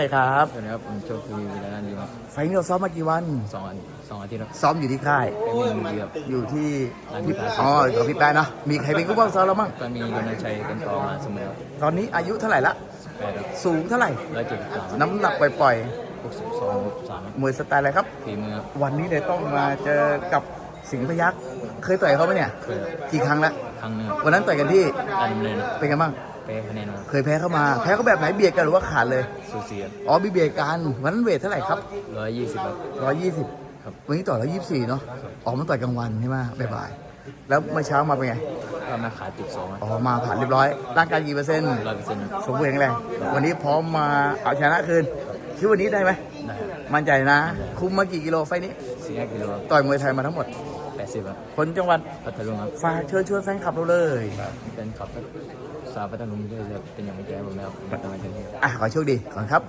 ใช่ครับสวัสดีครับ ผมโชคทวีวิลานันท์ดีครับไฟล์นี้เราซ้อมมากี่วันสองอันสองอาทิตย์ครับซ้อมอยู่ที่ค่าย เป็นมือดีครับ อยู่ที่ร้านพี่พี่แป๊ะ อ๋อกับพี่แป๊ะเนาะมีใครเป็นกู้บ้างซ้อมเราบ้างก็มีรณชัยเป็นต่อมาเสมอตอนนี้อายุเท่าไหร่ละแปดครับสูงเท่าไหร่ ร้อยเจ็ดสิบสามน้ำหนักปล่อยหกสิบสองหกสิบสามๆมวยสไตล์อะไรครับ ฝีมือครับวันนี้เลยต้องมาเจอกับสิงห์พยักษ์เคยต่อยเขาไหมเนี่ยเคยกี่ครั้งแล้วครั้งหนึงครับวันนั้นต่อยกันที่อันเลยนะเป็นไงบ้างแพ้คะแนนครับเคยแพ้เข้ามา แพ้เขาแบบไหนเบียดกันหรือว่าขาดเลย สูสีครับอ๋อมีเบียดกันวันนั้นเวทเท่าไหร่ครับร้อยยี่สิบครับ ร้อยยี่สิบครับ วันนี้ต่อร้อยยี่สิบสี่เนาะออกมาต่อยกลางวันใช่ไหมบ่ายๆแล้วเมื่อเช้ามาเป็นไงก็มาขาดติดสองออกมาผ่านเรียบร้อยร่างกายกี่เปอร์เซ็นต์ ร้อยเปอร์เซ็นต์ สมบูรณ์แข็งแรงวันนี้พร้อมมาเอาชนะคืน คิดวันนี้ได้ไหมได้ครับมั่นใจนะ คุมมากี่กิโลไฟล์นี้ สี่ห้ากิโลต่อยมวยไทยมาทั้งหมด แปดสิบครับคนจังหวัดพัทลุงครับฝากเชิญชวนแฟนคลับเราเลยเป็นขับสาวพัทลุงที่จะเป็นอย่างไม่แก่ผมแล้วมาทำงานกันที่อะขอโชคดีก่อนครับ